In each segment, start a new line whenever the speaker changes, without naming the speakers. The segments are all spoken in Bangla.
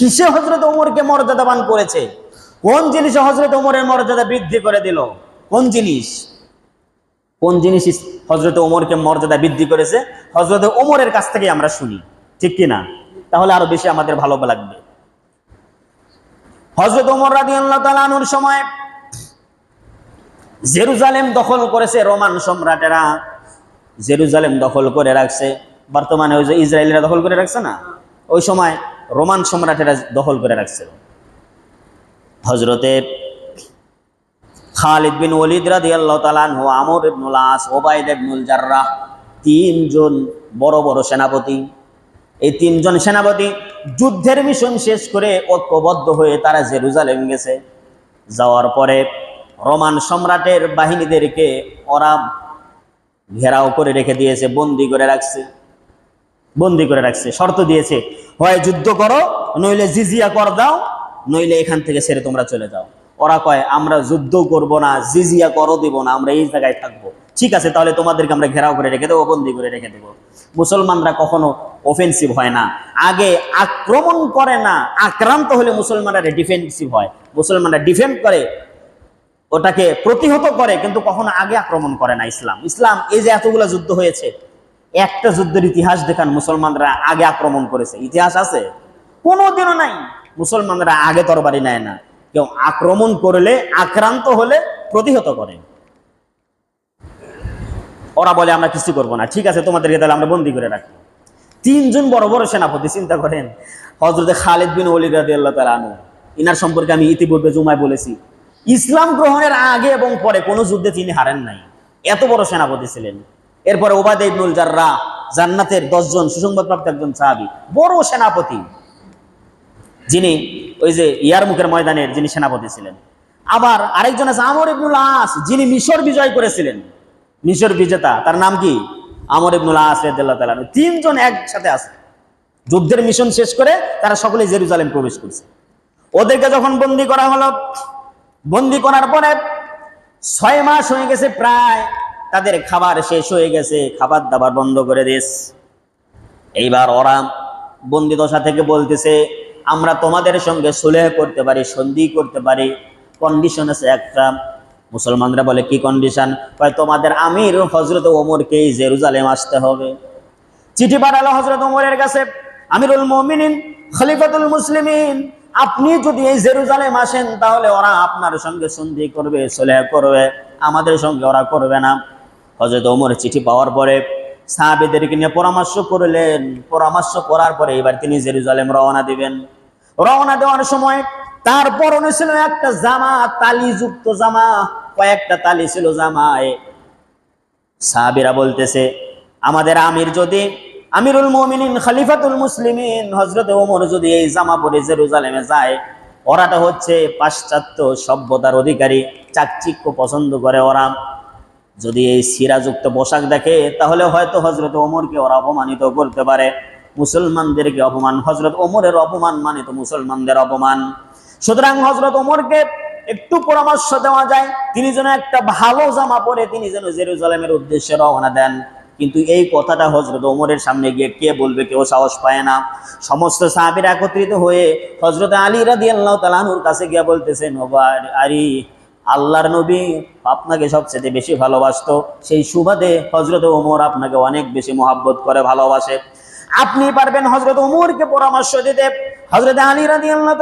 কিসে হজরত ওমরকে মর্যাদাবান করেছে? কোন জিনিসে হজরত ওমরের মর্যাদা বৃদ্ধি করে দিল? কোন জিনিস? কোন জিনিস হজরত ওমরকে মর্যাদা বৃদ্ধি করেছে? হজরত ওমরের কাছ থেকে আমরা শুনি। ঠিক কি না তাহলে আরও বেশি আমাদের ভালো লাগবে। হজরত ওমর রাজি আল্লাহ তালানুর সময় জেরুজালেম দখল করেছে রোমান সম্রাটেরা। জেরুজালেম দখল করে রাখছে। বর্তমানে ওই যে ইসরায়েলিরা দখল করে রাখছে না? ওই সময় রোমান সম্রাটেরা দখল করে রাখছে হজরতে খালিদ বিন ওলিদ রাদিয়াল্লাহু তাআলা আনহু, আমর ইবনুল আস ওবাইদ ইবনুল জাররাহ, তিনজন বড় বড় সেনাপতি। এই তিনজন সেনাপতি যুদ্ধের মিশন শেষ করে ঐক্যবদ্ধ হয়ে তারা জেরুজালেম গেছে। যাওয়ার পরে রোমান সম্রাটের বাহিনীদেরকে ওরা ঘেরাও করে রেখে দিয়েছে, বন্দি করে রাখছে। বন্দি করে রাখছে, শর্ত দিয়েছে। হয় যুদ্ধ করো, নইলে জিজিয়া কর দাও, নইলে এখান থেকে ছেড়ে তোমরা চলে যাও। ওরা কয়, আমরা যুদ্ধ করব না, জিজিয়া করো দিব না, আমরা এই জায়গায় থাকব। ঠিক আছে, তাহলে তোমাদেরকে আমরা ঘেরাও করে রেখে দেবো, বন্দি করে রেখে দেবো। মুসলমানরা কখনো অফেন্সিভ হয় না। আগে আক্রমণ করে না, আক্রান্ত হলে মুসলমানরা ডিফেন্সিভ হয়। মুসলমানরা ডিফেন্ড করে, ওটাকে প্রতিহত করে, কিন্তু কখনো আগে আক্রমণ করে না ইসলাম। ইসলাম এই যে এতগুলো যুদ্ধ হয়েছে একটা যুদ্ধের ইতিহাস দেখান, মুসলমানরা আগে আক্রমণ করেছে। ইতিহাস আছে? কোনোদিনও নাই। মুসলমানরা আগে তরবারি নেয় না। কেউ আক্রমণ করলে, আক্রান্ত হলে প্রতিহত করে। ওরা বলে, আমরা কিছু করব না। ঠিক আছে, তোমাদেরকে তাহলে আমরা বন্দি করে রাখব তিনজন বড় বড় সেনাপতি, চিন্তা করেন। হজরতে খালিদ বিন ওলিদ আল্লাহ তালা ইনার সম্পর্কে আমি ইতিপূর্বে জুমায় বলেছি। ইসলাম গ্রহণের আগে এবং পরে কোনো যুদ্ধে তিনি হারেন নাই। এত বড় সেনাপতি ছিলেন। এরপরে ওবাদে ইবনুল জাররা, জান্নাতের দশজন সুসংবাদপ্রাপ্ত একজন সাহাবি, বড় সেনাপতি। যিনি ওই যে ইয়ারমুখের ময়দানের যিনি সেনাপতি ছিলেন। আবার আরেকজন আছে আমর ইবনুল আস, যিনি মিশর বিজয় করেছিলেন। মিশর বিজেতা, তার নাম কি? আমর ইবনুল আস রেদুল্লাহ তিনজন একসাথে আছে। যুদ্ধের মিশন শেষ করে তারা সকলে জেরুজালেম প্রবেশ করছে। ওদেরকে যখন বন্দি করা হলো, বন্দি করার পরে ছয় মাস হয়ে গেছে প্রায় তাদের খাবার শেষ হয়ে গেছে, খাবার দাবার বন্ধ করে দিস। এইবার ওরা বন্দি দশা থেকে বলতেছে, আমরা তোমাদের সঙ্গে সুলেহ করতে পারি, সন্ধি করতে পারি। কন্ডিশন আছে একটা। মুসলমানরা বলে, কি কন্ডিশন তোমাদের আমির হজরত ওমরকেই জেরুজালেম আসতে হবে। চিঠি পাঠালো হজরত ওমরের কাছে, আমিরুল মমিনিন, খলিফাতুল মুসলিমিন, আপনি যদি এই জেরুজালেম আসেন, তাহলে ওরা আপনার সঙ্গে সন্ধি করবে, সুলেহ করবে। আমাদের সঙ্গে ওরা করবে না। হজরত ওমর চিঠি পাওয়ার পরে সাহাবেদেরকে নিয়ে পরামর্শ করলেন। পরামর্শ করার পরে এবার তিনি জেরুজালেম রওনা দিবেন। রওনা দেওয়ার সময় তার পরনে ছিল একটা জামা, তালিযুক্ত জামা, কয়েকটা তালি ছিল জামায়। সাহাবিরা বলতেছে, আমাদের আমির যদি, আমিরুল মমিনিন, খলিফাতুল মুসলিমিন হজরত ওমর যদি এই জামা পরে জেরুজালেমে যায়, ওরাটা হচ্ছে পাশ্চাত্য সভ্যতার অধিকারী, চাকচিক্য পছন্দ করে ওরা। যদি এই সিরাযুক্ত পোশাক দেখে, তাহলে হয়তো হজরত ওমরকে ওরা অপমানিত করতে পারে। মুসলমানদেরকে অপমান হজরত ওমরের অপমান মানে তো মুসলমানদের অপমান। সুতরাং হজরত ওমরকে একটু পরামর্শ দেওয়া যায়, তিনি যেন একটা ভালো জামা পরে তিনি যেন জেরুজালেমের উদ্দেশ্যে রওনা দেন। কিন্তু এই কথাটা হজরত ওমরের সামনে গিয়ে কে বলবে, কেউ সাহস পায় না। সমস্ত সাহাবির একত্রিত হয়ে হজরত আলী রাদি আল্লাহ তালানুর কাছে গিয়ে বলতেছেন আরি আল্লাহর নবী আপনাকে সবচেয়ে বেশি ভালোবাসত। সেই সুবাদে হজরত ওমর আপনাকে অনেক বেশি মহাব্বত করে, ভালোবাসে। আপনি পারবেন হজরত ওমরকে পরামর্শ দিতে। হজরত আলী রাদি আল্লাহ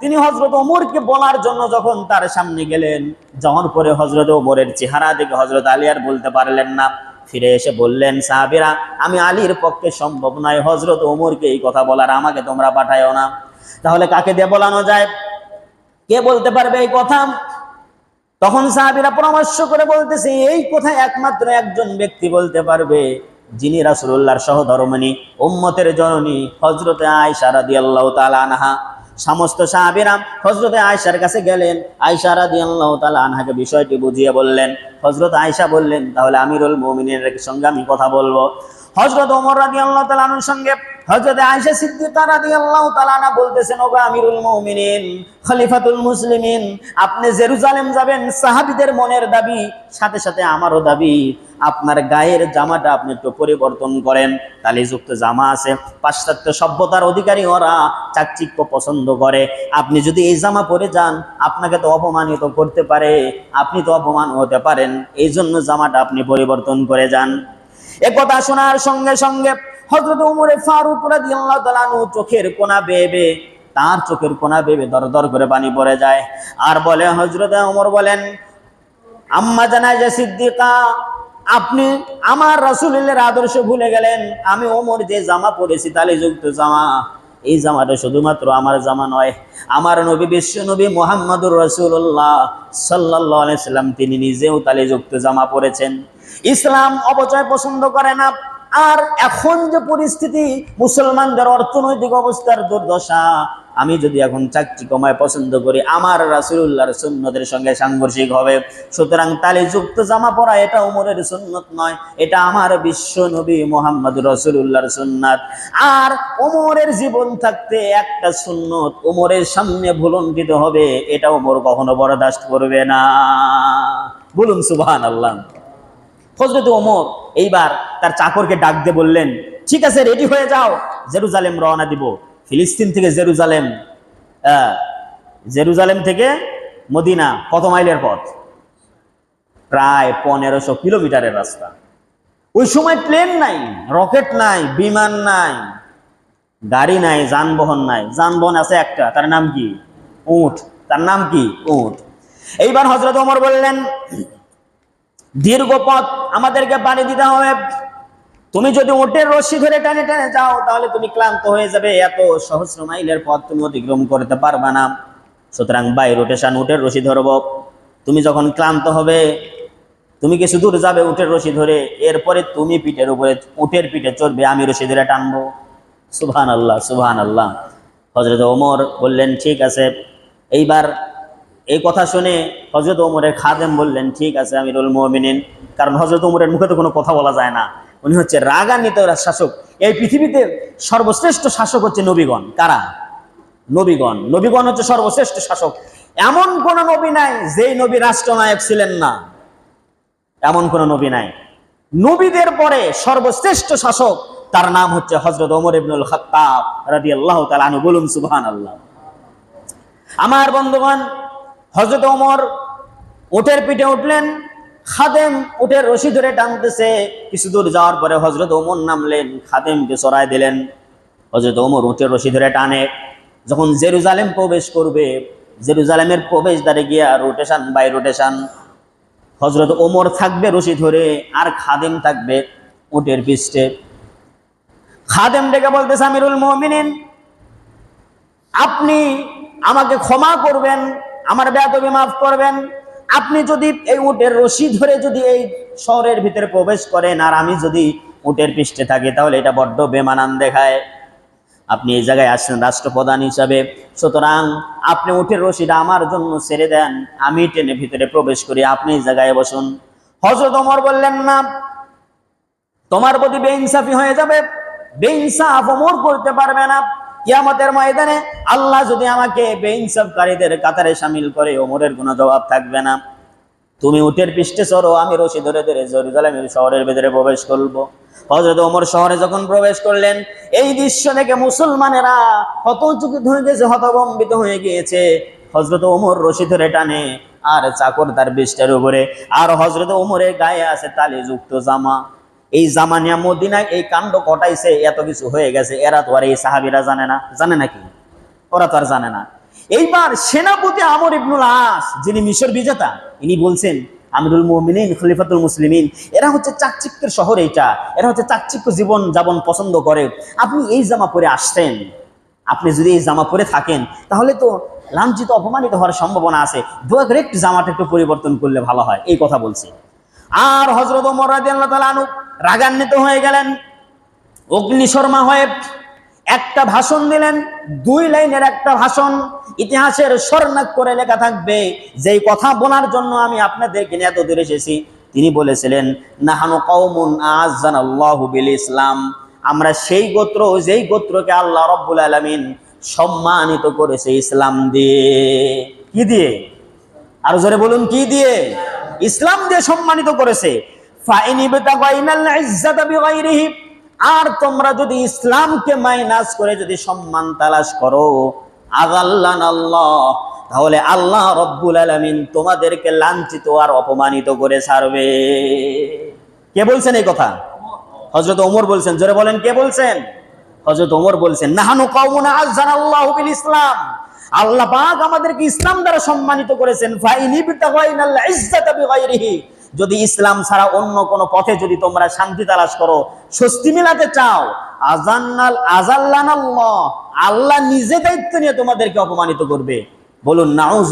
তিনি হজরত ওমরকে বলার জন্য যখন তার সামনে গেলেন যাওয়ার পরে হজরত ওমরের চেহারা দেখে হজরত আলী আর বলতে পারলেন না। ফিরে এসে বললেন, সাহাবিরা, আমি আলীর পক্ষে সম্ভব নয়। হজরত ওমরকে এই কথা বলার, আমাকে তোমরা পাঠায়ও না। তাহলে কাকে দিয়ে বলানো যায়? কে বলতে পারবে এই কথা? তখন সাহাবিরা পরামর্শ করে বলতেছে, এই কথা একমাত্র একজন ব্যক্তি বলতে পারবে, যিনি রাসুল্লাহর সহধর্মণি উম্মতের জননী হজরতে আয়সা রাদি আল্লাহ আনহা। সমস্ত সাহাবিরা হজরতে আয়সার কাছে গেলেন। আয়সা রাদি আল্লাহ আনহাকে বিষয়টি বুঝিয়ে বললেন। হজরত আয়সা বললেন, তাহলে আমিরুল মমিনের সঙ্গে আমি কথা বলব। হজরত ওমর রাদি আল্লাহ তালানুর সঙ্গে হযরত আয়েশা সিদ্দিকা রাদিয়াল্লাহু তাআলা আনহা বলতেছেন, ওগো আমিরুল মুমিনিন মুসলিমিন, আপনি জেরুজালেম যাবেন, সাহাবীদের মনের দাবি, সাথে সাথে আমারও দাবি, আপনার গায়ের জামাটা আপনি একটু পরিবর্তন করেন। তালিযুক্ত জামা আছে। পাশ্চাত্য সভ্যতার অধিকারী ওরা চাকচিক্য পছন্দ করে। আপনি যদি এই জামা পরে যান, আপনাকে তো অপমানিত করতে পারে। আপনি তো অপমান হতে পারেন। এই জন্য জামাটা আপনি পরিবর্তন করে যান। এ কথা শোনার সঙ্গে সঙ্গে হজরত উমরে ফারুক রাদিয়াল্লাহু তাআলা চোখের কোনা বেবে তার চোখের কোনা বেবে দর দর করে পানি পড়ে যায়। আর বলে হজরত ওমর বলেন, আম্মা জানায় যে সিদ্দিকা, আপনি আমার রাসূলের আদর্শ ভুলে গেলেন। আমি ওমর যে জামা পরেছি তালে যুক্ত জামা। এই জামাটা শুধুমাত্র আমার জামা নয়, আমার নবী বিশ্ব নবী মোহাম্মদুর রসুল্লাহ সাল্লাহ আলাইসাল্লাম তিনি নিজেও তালে যুক্ত জামা পরেছেন। ইসলাম অপচয় পছন্দ করে না। আর এখন যে পরিস্থিতি, মুসলমানদের অর্থনৈতিক অবস্থার দুর্দশা। আমি যদি এখন চাকরি কমায় পছন্দ করি, আমার রাসুল্লাহর সুন্নতের সঙ্গে সাংঘর্ষিক হবে। সুতরাং তালে যুক্ত জামা পরা, এটা উমরের সুন্নত নয়, এটা আমার বিশ্ব নবী মোহাম্মদ রসুল্লাহর সুন্নাত। আর ওমরের জীবন থাকতে একটা সুন্নত ওমরের সামনে ভুলন্টিত হবে, এটা ওমর কখনো বরদাস্ত করবে না। বলুন সুবহান আল্লাহ হজরত ওমর এইবার তার চাকরকে ডাক দিয়ে বললেন, ঠিক আছে রেডি হয়ে যাও, জেরুজালেম রওনা দিব। ফিলিস্তিন থেকে জেরুজালেম জেরুজালেম থেকে মদিনা কত মাইলের পথ? প্রায় পনেরোশো কিলোমিটারের রাস্তা। ওই সময় প্লেন নাই রকেট নাই, বিমান নাই, গাড়ি নাই, যানবাহন নাই। যানবাহন আছে একটা, তার নাম কি? উঠ তার নাম কি? উঠ এইবার হজরত ওমর বললেন, দীর্ঘ পথ আমাদেরকে পাড়ি দিতে হবে। তুমি যদি ওটের রশি ধরে টানে টানে যাও, তাহলে তুমি ক্লান্ত হয়ে যাবে। এত সহস্র মাইলের পথ তুমি অতিক্রম করতে পারবে না। সুতরাং বাই রোটেশন উটের রশি ধরব। তুমি যখন ক্লান্ত হবে, তুমি কিছু দূর যাবে উটের রশি ধরে? এরপরে তুমি পিঠের উপরে উটের পিঠে চড়বে, আমি রশি ধরে টানবো। সুবহান আল্লাহ সুবহান আল্লাহ হজরত ওমর বললেন, ঠিক আছে, এইবার এই কথা শুনে হজরত ওমরের খাদেম বললেন, ঠিক আছে, আমিরুল মোমিনিন। কারণ হজরত ওমরের মুখে তো কোনো কথা বলা যায় না। উনি হচ্ছে রাগান্বিত শাসক। এই পৃথিবীতে সর্বশ্রেষ্ঠ শাসক হচ্ছে নবীগণ। কারা? নবীগণ। নবীগণ হচ্ছে সর্বশ্রেষ্ঠ শাসক। এমন কোন নবী নাই যেই নবী রাষ্ট্রনায়ক ছিলেন না। এমন কোন নবী নাই। নবীদের পরে সর্বশ্রেষ্ঠ শাসক তার নাম হচ্ছে হজরত ওমর ইবনুল খাত্তাব রাদিয়াল্লাহু তাআলা আনহু। বলুন, সুবহানাল্লাহ। আমার বন্ধুগণ হজরত ওমর উটের পিঠে উঠলেন, খাদেম উটের রশি ধরে টানতেছে, কিছু দূর যাওয়ার পরে হজরত ওমর নামলেন, খাদেমকে সরাই দিলেন। হজরত ওমর উটের রশি ধরে টানে, যখন জেরুজালেম প্রবেশ করবে, জেরুজালেমের প্রবেশ দ্বারে গিয়া রোটেশন বাই রোটেশন হজরত ওমর থাকবে রশি ধরে আর খাদেম থাকবে উটের পৃষ্ঠে। খাদেম ডেকে বলতেছে, আমিরুল মমিনিন, আপনি আমাকে ক্ষমা করবেন আমার বেয়াদবি মাফ করবেন। আপনি যদি এই উটের রশি ধরে যদি এই শহরের ভিতরে প্রবেশ করেন, আর আমি যদি উটের পৃষ্ঠে থাকি, তাহলে এটা বড্ড বেমানান দেখায়। আপনি এই জায়গায় আসছেন রাষ্ট্রপ্রধান হিসাবে। সুতরাং আপনি উটের রশিটা আমার জন্য ছেড়ে দেন, আমি ট্রেনের ভিতরে প্রবেশ করি, আপনি এই জায়গায় বসুন। হজরত ওমর বললেন, না, তোমার প্রতি বেইনসাফি হয়ে যাবে। বেইনসাফ অমর করতে পারবে না। কিয়ামতের ময়দানে আল্লাহ যদি আমাকে বেইনসাফকারীদের কাতারে সামিল করে, ওমরের কোনো জবাব থাকবে না। তুমি উটের পৃষ্ঠে চড়ো, আমি রশি ধরে ধরে জেরুজালেমের শহরের ভেতরে প্রবেশ করব। হজরত ওমর শহরে যখন প্রবেশ করলেন, এই দৃশ্য দেখে মুসলমানেরা হত হতচকিত হয়ে গেছে হতবম্বিত হয়ে গিয়েছে। হজরত ওমর রশি ধরে টানে, আর চাকর তার বৃষ্টের উপরে। আর হজরত ওমরের গায়ে আছে তালে যুক্ত জামা। এই জামানিয়া মদিনায় এই কাণ্ড ঘটাইছে, এত কিছু হয়ে গেছে, এরা তো আর এই সাহাবিরা জানে না। জানে নাকি? ওরা তো আর জানে না। এইবার সেনাপতি আমর ইবনুল আস, যিনি মিশর বিজেতা, ইনি বলছেন, আমিরুল মুমিনিন, খলিফাতুল মুসলিমিন এরা হচ্ছে চাকচিক্যের শহর এইটা। এরা হচ্ছে চাকচিক্য জীবন যাপন পছন্দ করে। আপনি এই জামা পরে আসছেন। আপনি যদি এই জামা পরে থাকেন, তাহলে তো লাঞ্ছিত, অপমানিত হওয়ার সম্ভাবনা আছে। করে একটু জামাটা একটু পরিবর্তন করলে ভালো হয়। এই কথা বলছি। আর হজরত আনহু রাগান্বিত হয়ে গেলেন। অগ্নি শর্মা হয়ে একটা ভাষণ দিলেন, দুই লাইনের একটা ভাষণ। ইতিহাসের স্বর্ণাক করে লেখা থাকবে, যেই কথা বলার জন্য আমি আপনাদেরকে নিয়ে এত দূরে এসেছি। তিনি বলেছিলেন, নাহানু কওমুন আযান আল্লাহু বিল ইসলাম। আমরা সেই গোত্র, যেই গোত্রকে আল্লাহ রব্বুল আলমিন সম্মানিত করেছে ইসলাম দিয়ে। কি দিয়ে? আরও জোরে বলুন, কি দিয়ে? ইসলাম দিয়ে সম্মানিত করেছে। আর তোমরা যদি ইসলামকে মাইনাস করে যদি সম্মান তালাশ করো আল্লাহ তাহলে আল্লাহ রব্বুল আলামিন তোমাদেরকে লাঞ্ছিত আর অপমানিত করে ছাড়বে। কে বলছেন এই কথা? হযরত ওমর বলছেন। জোরে বলেন, কে বলছেন? হযরত ওমর বলছেন, নাহানু কওমুনা আযযানাল্লাহু বিল ইসলাম। আল্লাহ পাক আমাদেরকে ইসলাম দ্বারা সম্মানিত করেছেন যদি ইসলাম ছাড়া অন্য কোন পথে যদি তোমরা শান্তি তালাশ করো, স্বস্তি মিলাতে চাও আজান্নাল আজাল্লান আল্লাহ নিজে দায়িত্ব নিয়ে তোমাদেরকে অপমানিত করবে। বলুন নাউজ